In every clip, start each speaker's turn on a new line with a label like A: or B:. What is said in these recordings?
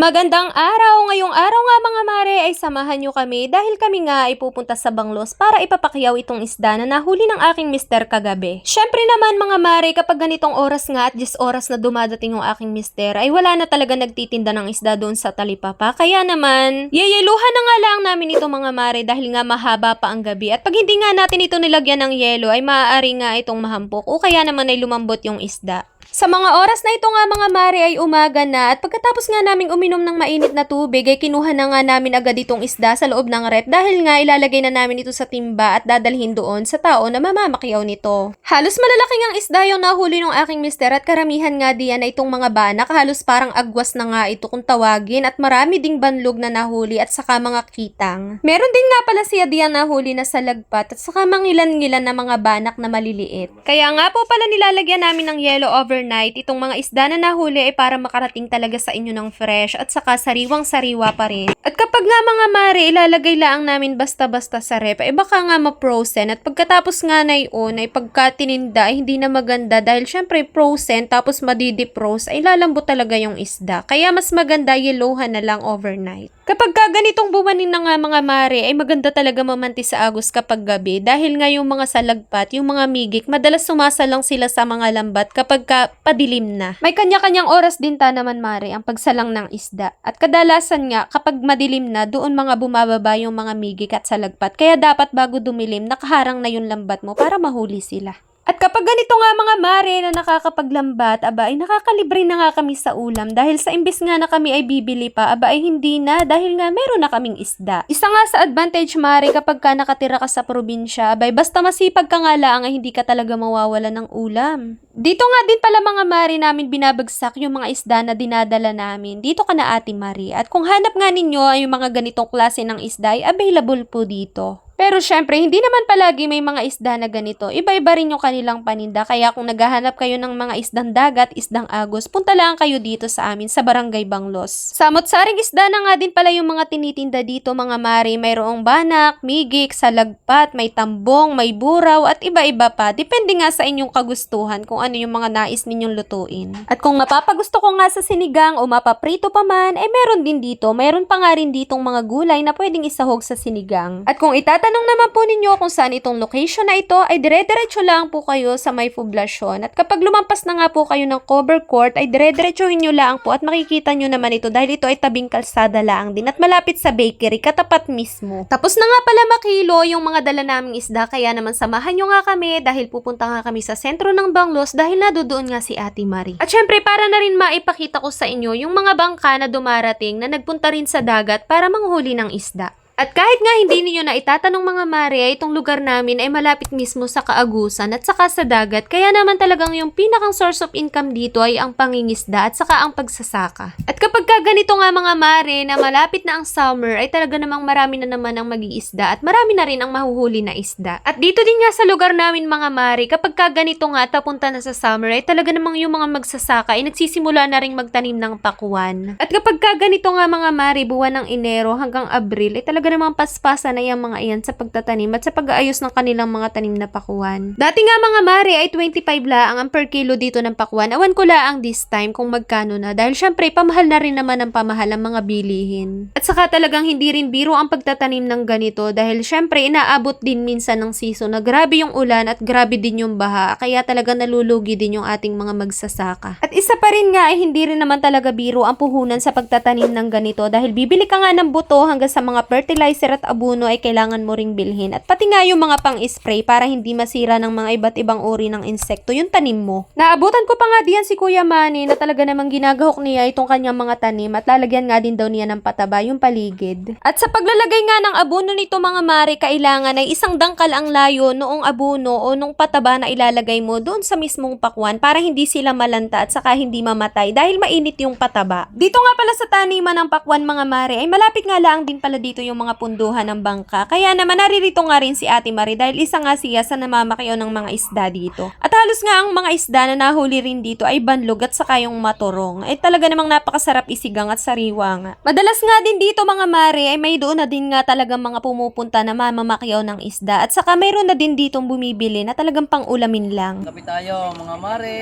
A: Magandang araw! Ngayong araw nga mga mare ay samahan nyo kami dahil kami nga ay pupunta sa Banglos para ipapakyaw itong isda na nahuli ng aking mister kagabi. Syempre naman mga mare kapag ganitong oras nga at 10 oras na dumadating yung aking mister ay wala na talaga nagtitinda ng isda doon sa talipapa. Kaya naman, yeyeluhan na nga lang namin ito mga mare dahil nga mahaba pa ang gabi at pag hindi nga natin ito nilagyan ng yelo ay maaari nga itong mahampok o kaya naman ay lumambot yung isda. Sa mga oras na ito nga mga mare ay umaga na at pagkatapos nga naming uminom ng mainit na tubig ay kinuha na nga namin agad itong isda sa loob ng rep dahil nga ilalagay na namin ito sa timba at dadalhin doon sa tao na mamamakyaw nito. Halos malalaking ang isda yung nahuli ng aking mister at karamihan nga diyan ay itong mga banak halos parang agwas na nga ito kung tawagin at marami ding banlog na nahuli at saka mga kitang. Meron din nga pala siya diyan nahuli na sa lagpat at saka mangilan-ngilan na mga banak na maliliit. Kaya nga po pala nilalagyan namin ng yellow overnight itong mga isda na nahuli ay para makarating talaga sa inyo ng fresh at saka sariwang-sariwa pa rin. At kapag nga mga mare, ilalagay lang namin basta-basta sa rep, ay baka nga ma-frozen at pagkatapos nga na yun ay pagka tininda ay hindi na maganda dahil syempre frozen tapos madidipros ay lalambot talaga yung isda. Kaya mas maganda yellowhan na lang overnight. Kapag ka ganitong bumanin na nga mga mare, ay maganda talaga mamanti sa agos kapag gabi dahil nga yung mga salagpat, yung mga migik, madalas sumasalang sila sa mga lambat kapag ka padilim na. May kanya-kanyang oras din ta naman mare ang pagsalang ng isda. At kadalasan nga, kapag madilim na, doon mga bumababa yung mga migik at salagpat. Kaya dapat bago dumilim, nakaharang na yung lambat mo para mahuli sila. At kapag ganito nga mga mare na nakakapaglambat, aba ay nakakalibre na nga kami sa ulam dahil sa imbis nga na kami ay bibili pa, aba ay hindi na dahil nga meron na kaming isda. Isa nga sa advantage mare kapag ka nakatira ka sa probinsya, aba ay basta masipag ka nga lang ay hindi ka talaga mawawala ng ulam. Dito nga din pala mga mare namin binabagsak yung mga isda na dinadala namin. Dito ka na ate Marie. At kung hanap nga ninyo ay yung mga ganitong klase ng isda ay available po dito. Pero syempre, hindi naman palagi may mga isda na ganito. Iba-iba rin yung kanilang paninda. Kaya kung naghahanap kayo ng mga isdang dagat, isdang agos, punta lang kayo dito sa amin sa Barangay Banglos. Samot-saring isda na nga din pala yung mga tinitinda dito mga mari. Mayroong banak, migik, salagpat, may tambong, may buraw, at iba-iba pa. Depende nga sa inyong kagustuhan kung ano yung mga nais ninyong lutuin. At kung mapapagusto ko nga sa sinigang o mapaprito pa man, eh meron din dito. Meron pa nga rin ditong mga gulay na pwedeng isahog sa sinigang. At kung itatanong naman po ninyo kung saan itong location na ito, ay dire-diretso lang po kayo sa may poblasyon. At kapag lumampas na nga po kayo ng cover court, ay dire-diretsuhin nyo lang po at makikita nyo naman ito dahil ito ay tabing kalsada lang din at malapit sa bakery, katapat mismo. Tapos na nga pala makilo yung mga dala naming isda, kaya naman samahan nyo nga kami dahil pupunta nga kami sa sentro ng Banglos dahil nadodoon nga si Ate Marie. At syempre, para na rin maipakita ko sa inyo yung mga bangka na dumarating na nagpunta rin sa dagat para manghuli ng isda. At kahit nga hindi ninyo na itatanong mga mare, ay itong lugar namin ay malapit mismo sa kaagusan at saka sa dagat. Kaya naman talagang yung pinakang source of income dito ay ang pangingisda at saka ang pagsasaka. At kapag ka ganito nga mga mare na malapit na ang summer, ay talaga namang marami na naman ang mag-iisda at marami na rin ang mahuhuli na isda. At dito din nga sa lugar namin mga mare, kapag ka ganito nga tapunta na sa summer, ay talaga namang yung mga magsasaka ay nagsisimula na rin magtanim ng pakuan. At kapag ka ganito nga mga mare, buwan ng Enero hanggang Abril, ay talaga namang paspasa na yung mga iyan sa pagtatanim at sa pag-aayos ng kanilang mga tanim na pakuan. Dati nga mga mare ay 25 laang ang per kilo dito ng pakuan. Awan ko laang this time kung magkano na dahil syempre pamahal na rin naman ang pamahal ang mga bilihin. At saka talagang hindi rin biro ang pagtatanim ng ganito dahil syempre inaabot din minsan ng season na grabe yung ulan at grabe din yung baha kaya talaga nalulugi din yung ating mga magsasaka. At isa pa rin nga ay hindi rin naman talaga biro ang puhunan sa pagtatanim ng ganito dahil bibili ka nga ng buto hanggang sa mga fertilizer at abono ay kailangan mo ring bilhin. At pati nga yung mga pang-spray para hindi masira ng mga iba't ibang uri ng insekto yung tanim mo. Naabutan ko pa nga diyan si Kuya Manny na talaga namang ginagahok niya itong kanyang mga tanim at lalagyan nga din daw niya ng pataba yung paligid. At sa paglalagay nga ng abono nito mga mare, kailangan ay isang dangkal ang layo noong abono o nung pataba na ilalagay mo doon sa mismong pakwan para hindi sila malanta at saka hindi mamatay dahil mainit yung pataba. Dito nga pala sa taniman ng pakwan mga mare ay malapit nga lang din pala dito yung mga punduhan ng bangka. Kaya naman naririto nga rin si Ate Marie dahil isa nga siya sa namamakyaw ng mga isda dito. At halos nga ang mga isda na nahuli rin dito ay banlog at saka yung maturong. Ay talaga namang napakasarap isigang at sariwa nga. Madalas nga din dito mga mare ay may doon na din nga talagang mga pumupunta na mamamakyaw ng isda. At saka mayroon na din ditong bumibili na talagang pang ulamin lang.
B: Kapit tayo mga mare.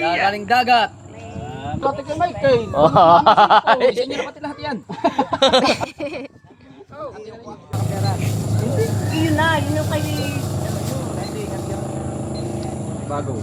B: Gagaling dagat. pati kay Michael.
C: Oh.
B: Sa inyo na pati lahat yan.
A: Yun na, yun yung kay...
B: Bago.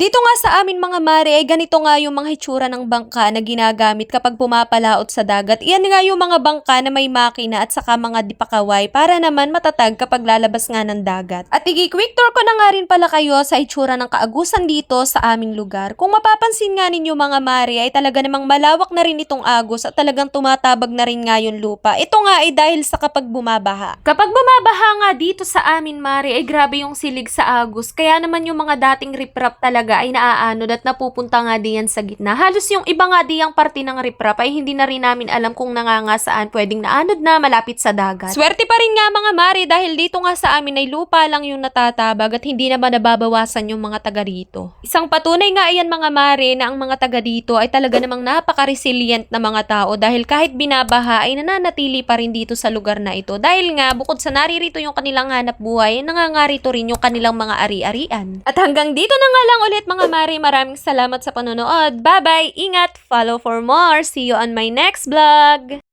A: Dito nga sa amin mga mare ay ganito nga yung mga hitsura ng bangka na ginagamit kapag pumapalaot sa dagat. Iyan nga yung mga bangka na may makina at saka mga dipakaway para naman matatag kapag lalabas nga ng dagat. At igi-quick tour ko na nga rin pala kayo sa hitsura ng kaagusan dito sa aming lugar. Kung mapapansin nga ninyo mga mare ay talaga namang malawak na rin itong agos at talagang tumatabag na rin nga yung lupa. Ito nga ay dahil sa kapag bumabaha. Kapag bumabaha nga dito sa amin mare ay grabe yung silig sa agos. Kaya naman yung mga dating riprap talaga ay naaanod at napupunta nga diyan sa gitna. Halos yung iba nga diyang parte ng riprap ay hindi na rin namin alam kung nanganga saan pwedeng naanod na malapit sa dagat. Swerte pa rin nga mga mare dahil dito nga sa amin ay lupa lang yung natatabag at hindi naman nababawasan yung mga taga rito. Isang patunay nga ayan mga mare na ang mga taga dito ay talaga namang napaka-resilient na mga tao dahil kahit binabaha ay nananatili pa rin dito sa lugar na ito dahil nga bukod sa naririto yung kanilang hanap buhay, nangangarito rin yung kanilang mga ari-arian. At hanggang dito na nga lang ulit mga mare, maraming salamat sa panonood. Bye-bye, ingat, follow for more. See you on my next vlog!